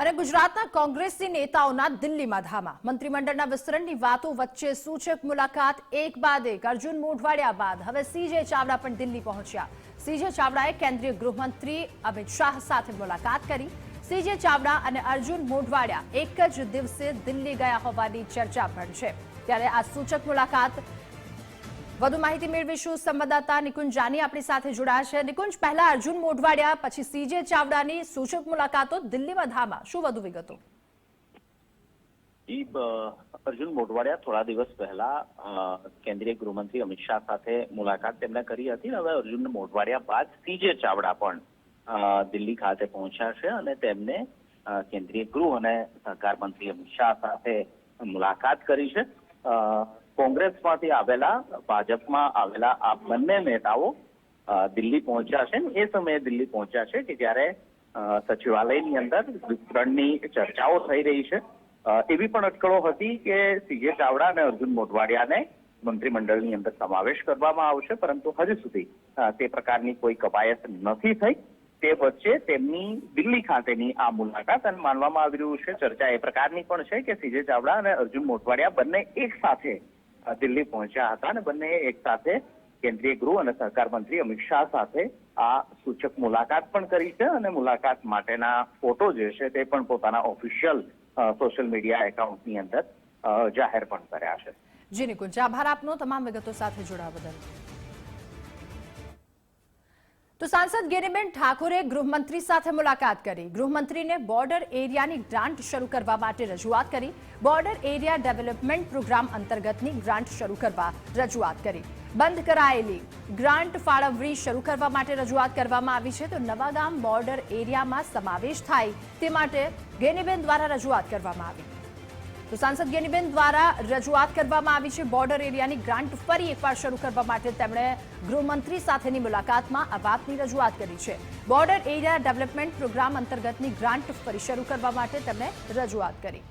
અને ગુજરાતના કોંગ્રેસી નેતાઓના દિલ્હીમાં ધામા. મંત્રીમંડળના વિસ્તરણની વાતો વચ્ચે સૂચક મુલાકાત એક બાદ. એક અર્જુન મોઢવાડિયા બાદ. હવે સીજે ચાવડા પણ દિલ્હી પહોંચ્યા. સીજે ચાવડાએ કેન્દ્રીય ગૃહમંત્રી અમિત શાહ સાથે મુલાકાત કરી. સીજે ચાવડા અને અર્જુન મોઢવાડિયા એક જ દિવસે દિલ્હી ગયા હોવાની ચર્ચા પણ છે. ત્યારે આ સૂચક મુલાકાત વધુ માહિતી મેળવીશું સંવાદદાતા નિકુંજ જાની આપણી સાથે જોડાયા છે. નિકુંજ, પહેલા અર્જુન મોઢવાડિયા, પછી સીજે ચાવડાની સૂચક મુલાકાતો દિલ્હીમાં ધામા. શું વધુ વિગતો? અર્જુન મોઢવાડિયા, થોડા દિવસ પહેલા કેન્દ્રીય ગૃહમંત્રી અમિત શાહ સાથે મુલાકાત તેમણે કરી હતી હવે અર્જુન મોઢવાડિયા બાદ સીજે ચાવડા પણ દિલ્હી ખાતે પહોંચ્યા છે અને તેમને કેન્દ્રીય ગૃહ અને સહકાર મંત્રી અમિત શાહ સાથે મુલાકાત કરી છે. કોંગ્રેસમાંથી આવેલા, ભાજપમાં આવેલા આ બંને નેતાઓ દિલ્હી પહોંચ્યા છે એ સમયે દિલ્હી પહોંચ્યા છે કે જ્યારે સચિવાલયની અંદર વિસ્તરણની ચર્ચાઓ થઈ રહી છે. એવી પણ અટકળો હતી કે સીજે ચાવડા અને અર્જુન મોઢવાડિયાને મંત્રીમંડળની અંદર સમાવેશ કરવામાં આવશે, પરંતુ હજુ સુધી તે પ્રકારની કોઈ કવાયત નથી થઈ. તે વચ્ચે તેમની દિલ્હી ખાતેની આ મુલાકાત અને માનવામાં આવી રહ્યું છે. ચર્ચા એ પ્રકારની પણ છે કે સીજે ચાવડા અને અર્જુન મોઢવાડિયા બંને એક સાથે દિલ્હી પહોંચ્યા હતા અને બંને એક સાથે કેન્દ્રીય ગૃહ અને સહકાર મંત્રી અમિત શાહ સાથે આ સૂચક મુલાકાત પણ કરી છે અને મુલાકાત માટેના ફોટો જે છે તે પણ પોતાના ઓફિશિયલ સોશિયલ મીડિયા એકાઉન્ટની અંદર જાહેર પણ કર્યા છે. જી નિકુંજ, આભાર આપનો તમામ વિગતો સાથે જોડાવા બદલ. તો સાંસદ ગિરીબેન ઠાકોરે ગૃહમંત્રી સાથે મુલાકાત કરી. ગૃહમંત્રીને બોર્ડર એરિયાની ગ્રાન્ટ શરૂ કરવા માટે રજૂઆત કરી. બોર્ડર એરિયા ડેવલપમેન્ટ પ્રોગ્રામ અંતર્ગતની ગ્રાન્ટ શરૂ કરવા રજૂઆત કરી. બંધ કરાયેલી ગ્રાન્ટ ફાળવણી શરૂ કરવા માટે રજૂઆત કરવામાં આવી છે. તો નવાગામ બોર્ડર એરિયામાં સમાવેશ થાય તે માટે ગેનીબેન દ્વારા રજૂઆત કરવામાં આવી. તો સાંસદ ગેનીબેન દ્વારા રજૂઆત કરવામાં આવી છે. બોર્ડર એરિયાની ગ્રાન્ટ ફરી એકવાર શરૂ કરવા માટે તેમણે ગૃહમંત્રી સાથેની મુલાકાતમાં આ વાતની રજૂઆત કરી છે. બોર્ડર એરિયા ડેવલપમેન્ટ પ્રોગ્રામ અંતર્ગતની ગ્રાન્ટ ફરી શરૂ કરવા માટે તેમણે રજૂઆત કરી.